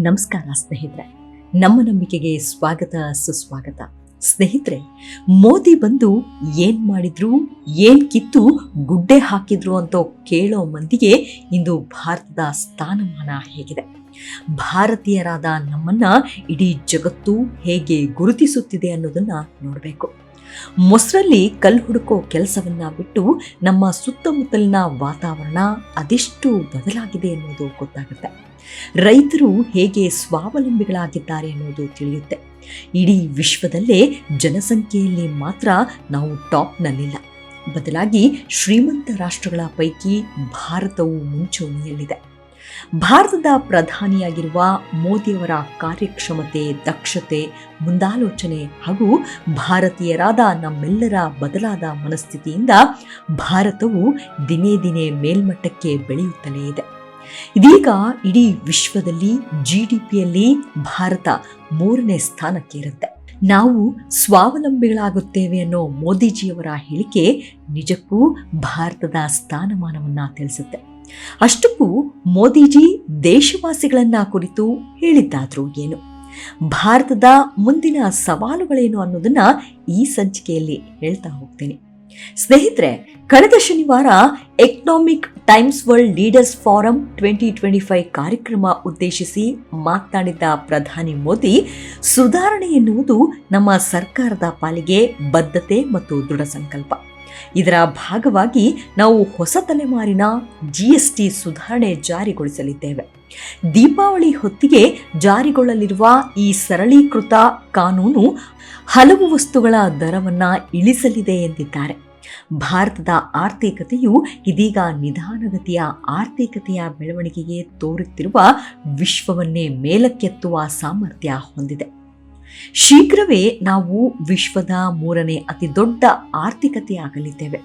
ನಮಸ್ಕಾರ ಸ್ನೇಹಿತರೆ. ನಮ್ಮ ನಂಬಿಕೆಗೆ ಸ್ವಾಗತ, ಸುಸ್ವಾಗತ. ಸ್ನೇಹಿತರೆ, ಮೋದಿ ಬಂದು ಏನ್ ಮಾಡಿದ್ರು, ಏನ್ ಕಿತ್ತು, ಗುಡ್ಡೆ ಹಾಕಿದ್ರು ಅಂತ ಕೇಳೋ ಮಂದಿಗೆ ಇಂದು ಭಾರತದ ಸ್ಥಾನಮಾನ ಹೇಗಿದೆ. ಭಾರತೀಯರಾದ ನಮ್ಮನ್ನ ಇಡೀ ಜಗತ್ತು ಹೇಗೆ ಗುರುತಿಸುತ್ತಿದೆ ಅನ್ನೋದನ್ನ ನೋಡಬೇಕು. ಮೊಸರಲ್ಲಿ ಕಲ್ಲು ಹುಡುಕೋ ಕೆಲಸವನ್ನ ಬಿಟ್ಟು ನಮ್ಮ ಸುತ್ತಮುತ್ತಲಿನ ವಾತಾವರಣ ಅದೆಷ್ಟು ಬದಲಾಗಿದೆ ಅನ್ನೋದು ಗೊತ್ತಾಗುತ್ತೆ. ರೈತರು ಹೇಗೆ ಸ್ವಾವಲಂಬಿಗಳಾಗಿದ್ದಾರೆ ಅನ್ನೋದು ತಿಳಿಯುತ್ತೆ. ಇಡೀ ವಿಶ್ವದಲ್ಲೇ ಜನಸಂಖ್ಯೆಯಲ್ಲಿ ಮಾತ್ರ ನಾವು ಟಾಪ್ನಲ್ಲಿಲ್ಲ. ಬದಲಾಗಿ ಶ್ರೀಮಂತ ರಾಷ್ಟ್ರಗಳ ಪೈಕಿ ಭಾರತವು ಮುಂಚೂಣಿಯಲ್ಲಿದೆ. ಭಾರತದ ಪ್ರಧಾನಿಯಾಗಿರುವ ಮೋದಿಯವರ ಕಾರ್ಯಕ್ಷಮತೆ, ದಕ್ಷತೆ, ಮುಂದಾಲೋಚನೆ ಹಾಗೂ ಭಾರತೀಯರಾದ ನಮ್ಮೆಲ್ಲರ ಬದಲಾದ ಮನಸ್ಥಿತಿಯಿಂದ ಭಾರತವು ದಿನೇ ದಿನೇ ಮೇಲ್ಮಟ್ಟಕ್ಕೆ ಬೆಳೆಯುತ್ತಲೇ ಇದೆ. ಇದೀಗ ಇಡೀ ವಿಶ್ವದಲ್ಲಿ ಜಿ ಡಿ ಪಿಯಲ್ಲಿ ಭಾರತ ಮೂರನೇ ಸ್ಥಾನಕ್ಕೆ ಇರುತ್ತೆ ನಾವು ಸ್ವಾವಲಂಬಿಗಳಾಗುತ್ತೇವೆ ಅನ್ನೋ ಮೋದಿಜಿಯವರ ಹೇಳಿಕೆ ನಿಜಕ್ಕೂ ಭಾರತದ ಸ್ಥಾನಮಾನವನ್ನ ತಿಳಿಸುತ್ತೆ. ಅಷ್ಟಕ್ಕೂ ಮೋದಿಜಿ ದೇಶವಾಸಿಗಳನ್ನ ಕುರಿತು ಹೇಳಿದ್ದಾದ್ರೂ ಏನು? ಭಾರತದ ಮುಂದಿನ ಸವಾಲುಗಳೇನು ಅನ್ನೋದನ್ನ ಈ ಸಂಚಿಕೆಯಲ್ಲಿ ಹೇಳ್ತಾ ಹೋಗ್ತೀನಿ. ಸ್ನೇಹಿತರೆ, ಕಳೆದ ಶನಿವಾರ Economic Times World Leaders Forum twenty twenty five ಕಾರ್ಯಕ್ರಮ ಉದ್ದೇಶಿಸಿ ಮಾತನಾಡಿದ ಪ್ರಧಾನಿ ಮೋದಿ, ಸುಧಾರಣೆ ಎನ್ನುವುದು ನಮ್ಮ ಸರ್ಕಾರದ ಪಾಲಿಗೆ ಬದ್ಧತೆ ಮತ್ತು ದೃಢ ಸಂಕಲ್ಪ. ಇದರ ಭಾಗವಾಗಿ ನಾವು ಹೊಸ ತಲೆಮಾರಿನ ಜಿಎಸ್ಟಿ ಸುಧಾರಣೆ ಜಾರಿಗೊಳಿಸಲಿದ್ದೇವೆ. ದೀಪಾವಳಿ ಹೊತ್ತಿಗೆ ಜಾರಿಗೊಳ್ಳಲಿರುವ ಈ ಸರಳೀಕೃತ ಕಾನೂನು ಹಲವು ವಸ್ತುಗಳ ದರವನ್ನು ಇಳಿಸಲಿದೆ ಎಂದಿದ್ದಾರೆ. ಭಾರತದ ಆರ್ಥಿಕತೆಯು ಇದೀಗ ನಿಧಾನಗತಿಯ ಆರ್ಥಿಕತೆಯ ಬೆಳವಣಿಗೆಗೆ ತೋರುತ್ತಿರುವ ವಿಶ್ವವನ್ನೇ ಮೇಲಕ್ಕೆತ್ತುವ ಸಾಮರ್ಥ್ಯ ಹೊಂದಿದೆ. ಶೀಘ್ರವೇ ನಾವು ವಿಶ್ವದ ಮೂರನೇ ಅತಿ ದೊಡ್ಡ ಆರ್ಥಿಕತೆಯಾಗಲಿದ್ದೇವೆ.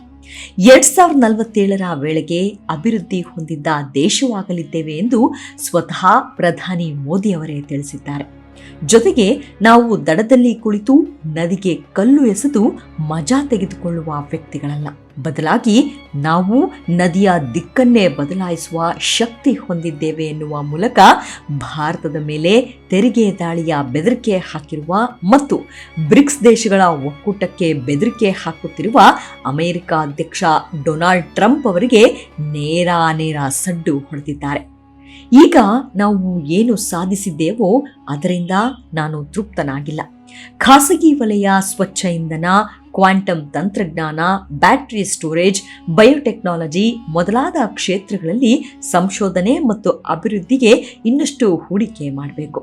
ಎರಡ್ ಸಾವಿರದ ನಲವತ್ತೇಳರ ವೇಳೆಗೆ ಅಭಿವೃದ್ಧಿ ಹೊಂದಿದ್ದ ದೇಶವಾಗಲಿದ್ದೇವೆ ಎಂದು ಸ್ವತಃ ಪ್ರಧಾನಿ ಮೋದಿ ಅವರೇ ತಿಳಿಸಿದ್ದಾರೆ. ಜೊತೆಗೆ ನಾವು ದಡದಲ್ಲಿ ಕುಳಿತು ನದಿಗೆ ಕಲ್ಲು ಎಸೆದು ಮಜಾ ತೆಗೆದುಕೊಳ್ಳುವ ವ್ಯಕ್ತಿಗಳಲ್ಲ. ಬದಲಾಗಿ ನಾವು ನದಿಯ ದಿಕ್ಕನ್ನೇ ಬದಲಾಯಿಸುವ ಶಕ್ತಿ ಹೊಂದಿದ್ದೇವೆ ಎನ್ನುವ ಮೂಲಕ ಭಾರತದ ಮೇಲೆ ತೆರಿಗೆ ದಾಳಿಯ ಬೆದರಿಕೆ ಹಾಕಿರುವ ಮತ್ತು ಬ್ರಿಕ್ಸ್ ದೇಶಗಳ ಒಕ್ಕೂಟಕ್ಕೆ ಬೆದರಿಕೆ ಹಾಕುತ್ತಿರುವ ಅಮೆರಿಕ ಅಧ್ಯಕ್ಷ ಡೊನಾಲ್ಡ್ ಟ್ರಂಪ್ ಅವರಿಗೆ ನೇರ ನೇರ ಸಡ್ಡು ಹೊಡೆದಿದ್ದಾರೆ. ಈಗ ನಾವು ಏನು ಸಾಧಿಸಿದ್ದೇವೋ ಅದರಿಂದ ನಾನು ತೃಪ್ತನಾಗಿಲ್ಲ. ಖಾಸಗಿ ವಲಯ ಸ್ವಚ್ಛ ಇಂಧನ, ಕ್ವಾಂಟಮ್ ತಂತ್ರಜ್ಞಾನ, ಬ್ಯಾಟರಿ ಸ್ಟೋರೇಜ್, ಬಯೋಟೆಕ್ನಾಲಜಿ ಮೊದಲಾದ ಕ್ಷೇತ್ರಗಳಲ್ಲಿ ಸಂಶೋಧನೆ ಮತ್ತು ಅಭಿವೃದ್ಧಿಗೆ ಇನ್ನಷ್ಟು ಹೂಡಿಕೆ ಮಾಡಬೇಕು.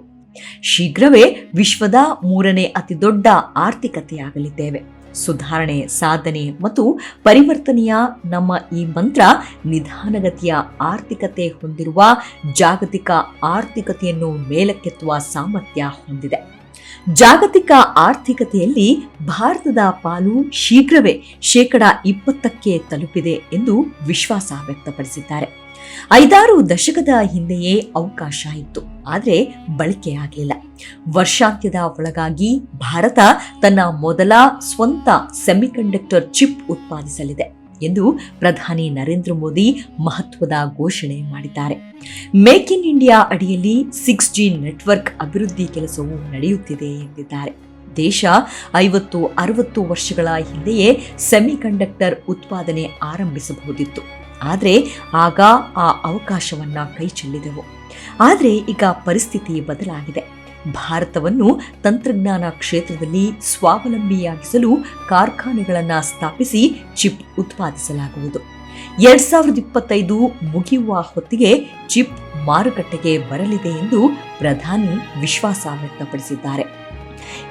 ಶೀಘ್ರವೇ ವಿಶ್ವದ ಮೂರನೇ ಅತಿ ದೊಡ್ಡ ಆರ್ಥಿಕತೆಯಾಗಲಿದ್ದೇವೆ. ಸುಧಾರಣೆ, ಸಾಧನೆ ಮತ್ತು ಪರಿವರ್ತನೆಯ ನಮ್ಮ ಈ ಮಂತ್ರ ನಿಧಾನಗತಿಯ ಆರ್ಥಿಕತೆ ಹೊಂದಿರುವ ಜಾಗತಿಕ ಆರ್ಥಿಕತೆಯನ್ನು ಮೇಲಕ್ಕೆತ್ತುವ ಸಾಮರ್ಥ್ಯ ಹೊಂದಿದೆ. ಜಾಗತಿಕ ಆರ್ಥಿಕತೆಯಲ್ಲಿ ಭಾರತದ ಪಾಲು ಶೀಘ್ರವೇ ಶೇಕಡ ಇಪ್ಪತ್ತಕ್ಕೆ ತಲುಪಿದೆ ಎಂದು ವಿಶ್ವಾಸ ವ್ಯಕ್ತಪಡಿಸಿದ್ದಾರೆ. ಐದಾರು ದಶಕದ ಹಿಂದೆಯೇ ಅವಕಾಶ ಇತ್ತು. ಆದರೆ ಬಳಕೆಯಾಗಲಿಲ್ಲ ವರ್ಷಾಂತ್ಯದ ಒಳಗಾಗಿ ಭಾರತ ತನ್ನ ಮೊದಲ ಸ್ವಂತ ಸೆಮಿಕಂಡಕ್ಟರ್ ಚಿಪ್ ಉತ್ಪಾದಿಸಲಿದೆ ಎಂದು ಪ್ರಧಾನಿ ನರೇಂದ್ರ ಮೋದಿ ಮಹತ್ವದ ಘೋಷಣೆ ಮಾಡಿದ್ದಾರೆ. ಮೇಕ್ ಇನ್ ಇಂಡಿಯಾ ಅಡಿಯಲ್ಲಿ ಸಿಕ್ಸ್ ಜಿ ನೆಟ್ವರ್ಕ್ ಅಭಿವೃದ್ಧಿ ಕೆಲಸವು ನಡೆಯುತ್ತಿದೆ ಎಂದಿದ್ದಾರೆ. ದೇಶ ಐವತ್ತು ಅರವತ್ತು ವರ್ಷಗಳ ಹಿಂದೆಯೇ ಸೆಮಿಕಂಡಕ್ಟರ್ ಉತ್ಪಾದನೆ ಆರಂಭಿಸಬಹುದಿತ್ತು. ಆದರೆ ಆಗ ಆ ಅವಕಾಶವನ್ನು ಕೈ ಚೆಲ್ಲಿದೆವು. ಆದರೆ ಈಗ ಪರಿಸ್ಥಿತಿ ಬದಲಾಗಿದೆ. ಭಾರತವನ್ನು ತಂತ್ರಜ್ಞಾನ ಕ್ಷೇತ್ರದಲ್ಲಿ ಸ್ವಾವಲಂಬಿಯಾಗಿಸಲು ಕಾರ್ಖಾನೆಗಳನ್ನು ಸ್ಥಾಪಿಸಿ ಚಿಪ್ ಉತ್ಪಾದಿಸಲಾಗುವುದು. ಎರಡ್ ಸಾವಿರದ ಇಪ್ಪತ್ತೈದು ಮುಗಿಯುವ ಹೊತ್ತಿಗೆ ಚಿಪ್ ಮಾರುಕಟ್ಟೆಗೆ ಬರಲಿದೆ ಎಂದು ಪ್ರಧಾನಿ ವಿಶ್ವಾಸ ವ್ಯಕ್ತಪಡಿಸಿದ್ದಾರೆ.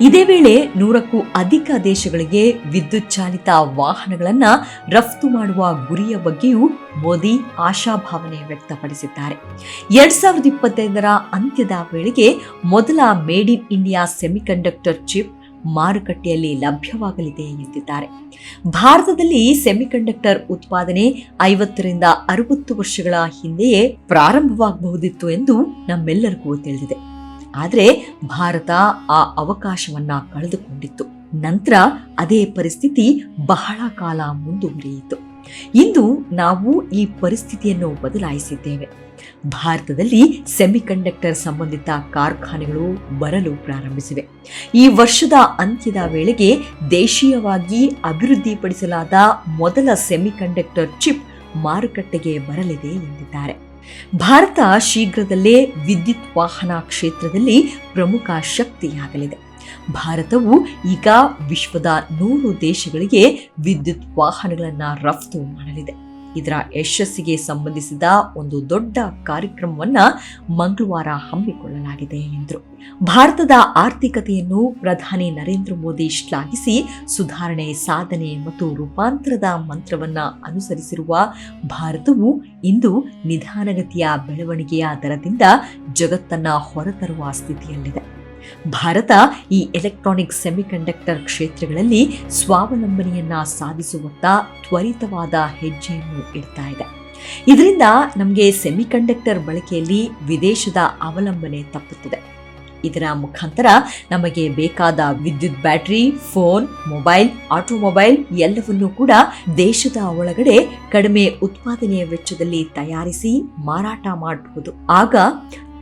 ಇದೇ ವೇಳೆ ನೂರಕ್ಕೂ ಅಧಿಕ ದೇಶಗಳಿಗೆ ವಿದ್ಯುತ್ ಚಾಲಿತ ವಾಹನಗಳನ್ನು ರಫ್ತು ಮಾಡುವ ಗುರಿಯ ಬಗ್ಗೆಯೂ ಮೋದಿ ಆಶಾಭಾವನೆ ವ್ಯಕ್ತಪಡಿಸಿದ್ದಾರೆ. ಎರಡ್ ಸಾವಿರದ ಇಪ್ಪತ್ತೈದರ ಅಂತ್ಯದ ವೇಳೆಗೆ ಮೊದಲ made in India semiconductor chip ಮಾರುಕಟ್ಟೆಯಲ್ಲಿ ಲಭ್ಯವಾಗಲಿದೆ ಎಂದಿದ್ದಾರೆ ಭಾರತದಲ್ಲಿ ಸೆಮಿಕಂಡಕ್ಟರ್ ಉತ್ಪಾದನೆ ಐವತ್ತರಿಂದ ಅರವತ್ತು ವರ್ಷಗಳ ಹಿಂದೆಯೇ ಪ್ರಾರಂಭವಾಗಬಹುದಿತ್ತು ಎಂದು ನಮ್ಮೆಲ್ಲರಿಗೂ ತಿಳಿದಿದೆ. ಆದರೆ ಭಾರತ ಆ ಅವಕಾಶವನ್ನ ಕಳೆದುಕೊಂಡಿತ್ತು. ನಂತರ ಅದೇ ಪರಿಸ್ಥಿತಿ ಬಹಳ ಕಾಲ ಮುಂದುವರಿಯಿತು. ಇಂದು ನಾವು ಈ ಪರಿಸ್ಥಿತಿಯನ್ನು ಬದಲಾಯಿಸಿದ್ದೇವೆ. ಭಾರತದಲ್ಲಿ ಸೆಮಿಕಂಡಕ್ಟರ್ ಸಂಬಂಧಿತ ಕಾರ್ಖಾನೆಗಳು ಬರಲು ಪ್ರಾರಂಭಿಸಿವೆ. ಈ ವರ್ಷದ ಅಂತ್ಯದ ವೇಳೆಗೆ ದೇಶೀಯವಾಗಿ ಅಭಿವೃದ್ಧಿಪಡಿಸಲಾದ ಮೊದಲ ಸೆಮಿಕಂಡಕ್ಟರ್ ಚಿಪ್ ಮಾರುಕಟ್ಟೆಗೆ ಬರಲಿದೆ ಎಂದಿದ್ದಾರೆ. ಭಾರತ ಶೀಘ್ರದಲ್ಲೇ ವಿದ್ಯುತ್ ವಾಹನ ಕ್ಷೇತ್ರದಲ್ಲಿ ಪ್ರಮುಖ ಶಕ್ತಿಯಾಗಲಿದೆ. ಭಾರತವು ಈಗ ವಿಶ್ವದ ನೂರು ದೇಶಗಳಿಗೆ ವಿದ್ಯುತ್ ವಾಹನಗಳನ್ನು ರಫ್ತು ಮಾಡಲಿದೆ. ಇದರ ಯಶಸ್ಸಿಗೆ ಸಂಬಂಧಿಸಿದ ಒಂದು ದೊಡ್ಡ ಕಾರ್ಯಕ್ರಮವನ್ನ ಮಂಗಳವಾರ ಹಮ್ಮಿಕೊಳ್ಳಲಾಗಿದೆ ಎಂದರು. ಭಾರತದ ಆರ್ಥಿಕತೆಯನ್ನು ಪ್ರಧಾನಿ ನರೇಂದ್ರ ಮೋದಿ ಶ್ಲಾಘಿಸಿ ಸುಧಾರಣೆ, ಸಾಧನೆ ಮತ್ತು ರೂಪಾಂತರದ ಮಂತ್ರವನ್ನ ಅನುಸರಿಸಿರುವ ಭಾರತವು ಇಂದು ನಿಧಾನಗತಿಯ ಬೆಳವಣಿಗೆಯ ದರದಿಂದ ಜಗತ್ತನ್ನ ಹೊರತರುವ ಸ್ಥಿತಿಯಲ್ಲಿದೆ. ಭಾರತ ಈ ಎಲೆಕ್ಟ್ರಾನಿಕ್ ಸೆಮಿಕಂಡಕ್ಟರ್ ಕ್ಷೇತ್ರಗಳಲ್ಲಿ ಸ್ವಾವಲಂಬನೆಯನ್ನ ಸಾಧಿಸುವತ್ತ ತ್ವರಿತವಾದ ಹೆಜ್ಜೆಯನ್ನು ಇಡ್ತಾ ಇದೆ. ಇದರಿಂದ ನಮಗೆ ಸೆಮಿಕಂಡಕ್ಟರ್ ಬಳಕೆಯಲ್ಲಿ ವಿದೇಶದ ಅವಲಂಬನೆ ತಪ್ಪುತ್ತದೆ. ಇದರ ಮುಖಾಂತರ ನಮಗೆ ಬೇಕಾದ ವಿದ್ಯುತ್ ಬ್ಯಾಟರಿ, ಫೋನ್, ಮೊಬೈಲ್, ಆಟೋಮೊಬೈಲ್ ಎಲ್ಲವನ್ನೂ ಕೂಡ ದೇಶದ ಒಳಗಡೆ ಕಡಿಮೆ ಉತ್ಪಾದನೆಯ ವೆಚ್ಚದಲ್ಲಿ ತಯಾರಿಸಿ ಮಾರಾಟ ಮಾಡಬಹುದು. ಆಗ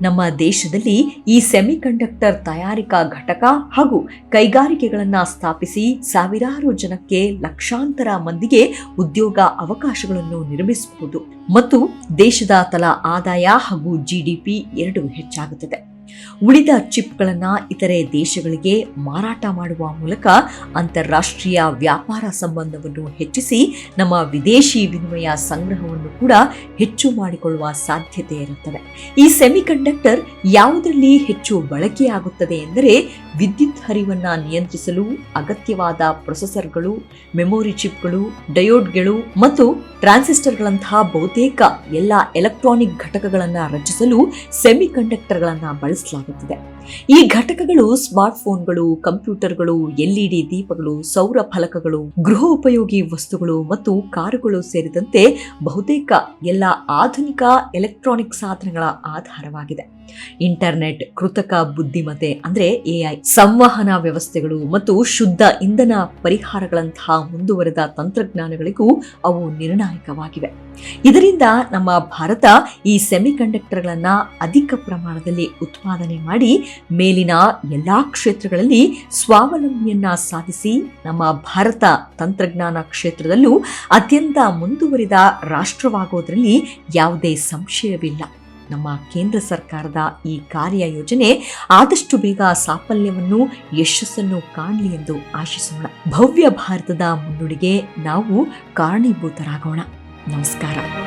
ನಮ್ಮ ದೇಶದಲ್ಲಿ ಈ ಸೆಮಿಕಂಡಕ್ಟರ್ ತಯಾರಿಕಾ ಘಟಕ ಹಾಗೂ ಕೈಗಾರಿಕೆಗಳನ್ನು ಸ್ಥಾಪಿಸಿ ಸಾವಿರಾರು ಜನಕ್ಕೆ ಲಕ್ಷಾಂತರ ಮಂದಿಗೆ ಉದ್ಯೋಗ ಅವಕಾಶಗಳನ್ನು ನಿರ್ಮಿಸಬಹುದು. ಮತ್ತು ದೇಶದ ತಲಾ ಆದಾಯ ಹಾಗೂ ಜಿಡಿಪಿ ಎರಡು ಹೆಚ್ಚಾಗುತ್ತದೆ. ಉಳಿದ ಚಿಪ್ಗಳನ್ನು ಇತರೆ ದೇಶಗಳಿಗೆ ಮಾರಾಟ ಮಾಡುವ ಮೂಲಕ ಅಂತಾರಾಷ್ಟ್ರೀಯ ವ್ಯಾಪಾರ ಸಂಬಂಧವನ್ನು ಹೆಚ್ಚಿಸಿ ನಮ್ಮ ವಿದೇಶಿ ವಿನಿಮಯ ಸಂಗ್ರಹವನ್ನು ಕೂಡ ಹೆಚ್ಚು ಮಾಡಿಕೊಳ್ಳುವ ಸಾಧ್ಯತೆ ಇರುತ್ತದೆ. ಈ ಸೆಮಿಕಂಡಕ್ಟರ್ ಯಾವುದರಲ್ಲಿ ಹೆಚ್ಚು ಬಳಕೆಯಾಗುತ್ತದೆ ಎಂದರೆ ವಿದ್ಯುತ್ ಹರಿವನ್ನು ನಿಯಂತ್ರಿಸಲು ಅಗತ್ಯವಾದ ಪ್ರೊಸೆಸರ್ಗಳು, ಮೆಮೊರಿ ಚಿಪ್ಗಳು, ಡಯೋಡ್ಗಳು ಮತ್ತು ಟ್ರಾನ್ಸಿಸ್ಟರ್ಗಳಂತಹ ಬಹುತೇಕ ಎಲ್ಲ ಎಲೆಕ್ಟ್ರಾನಿಕ್ ಘಟಕಗಳನ್ನು ರಚಿಸಲು ಸೆಮಿಕಂಡಕ್ಟರ್ಗಳನ್ನು ಬಳಸಲಾಗುತ್ತದೆ. ಈ ಘಟಕಗಳು ಸ್ಮಾರ್ಟ್ಫೋನ್ಗಳು, ಕಂಪ್ಯೂಟರ್ಗಳು, ಎಲ್ಇಡಿ ದೀಪಗಳು, ಸೌರ ಫಲಕಗಳು ಗೃಹೋಪಯೋಗಿ ವಸ್ತುಗಳು ಮತ್ತು ಕಾರುಗಳು ಸೇರಿದಂತೆ ಬಹುತೇಕ ಎಲ್ಲ ಆಧುನಿಕ ಎಲೆಕ್ಟ್ರಾನಿಕ್ ಸಾಧನಗಳ ಆಧಾರವಾಗಿದೆ. ಇಂಟರ್ನೆಟ್, ಕೃತಕ ಬುದ್ಧಿಮತ್ತೆ ಅಂದ್ರೆ ಎಐ ಸಂವಹನ ವ್ಯವಸ್ಥೆಗಳು ಮತ್ತು ಶುದ್ಧ ಇಂಧನ ಪರಿಹಾರಗಳಂತಹ ಮುಂದುವರೆದ ತಂತ್ರಜ್ಞಾನಗಳಿಗೂ ಅವು ನಿರ್ಣಾಯಕವಾಗಿವೆ. ಇದರಿಂದ ನಮ್ಮ ಭಾರತ ಈ ಸೆಮಿಕಂಡಕ್ಟರ್ಗಳನ್ನು ಅಧಿಕ ಪ್ರಮಾಣದಲ್ಲಿ ಉತ್ಪಾದನೆ ಮಾಡಿ ಮೇಲಿನ ಎಲ್ಲ ಕ್ಷೇತ್ರಗಳಲ್ಲಿ ಸ್ವಾವಲಂಬಿಯನ್ನ ಸಾಧಿಸಿ ನಮ್ಮ ಭಾರತ ತಂತ್ರಜ್ಞಾನ ಕ್ಷೇತ್ರದಲ್ಲೂ ಅತ್ಯಂತ ಮುಂದುವರಿದ ರಾಷ್ಟ್ರವಾಗೋದ್ರಲ್ಲಿ ಯಾವುದೇ ಸಂಶಯವಿಲ್ಲ. ನಮ್ಮ ಕೇಂದ್ರ ಸರ್ಕಾರದ ಈ ಕಾರ್ಯ ಯೋಜನೆ ಆದಷ್ಟು ಬೇಗ ಸಾಫಲ್ಯವನ್ನು, ಯಶಸ್ಸನ್ನು ಕಾಣಲಿ ಎಂದು ಆಶಿಸೋಣ. ಭವ್ಯ ಭಾರತದ ಮುನ್ನುಡಿಗೆ ನಾವು ಕಾರಣೀಭೂತರಾಗೋಣ. ನಮಸ್ಕಾರ.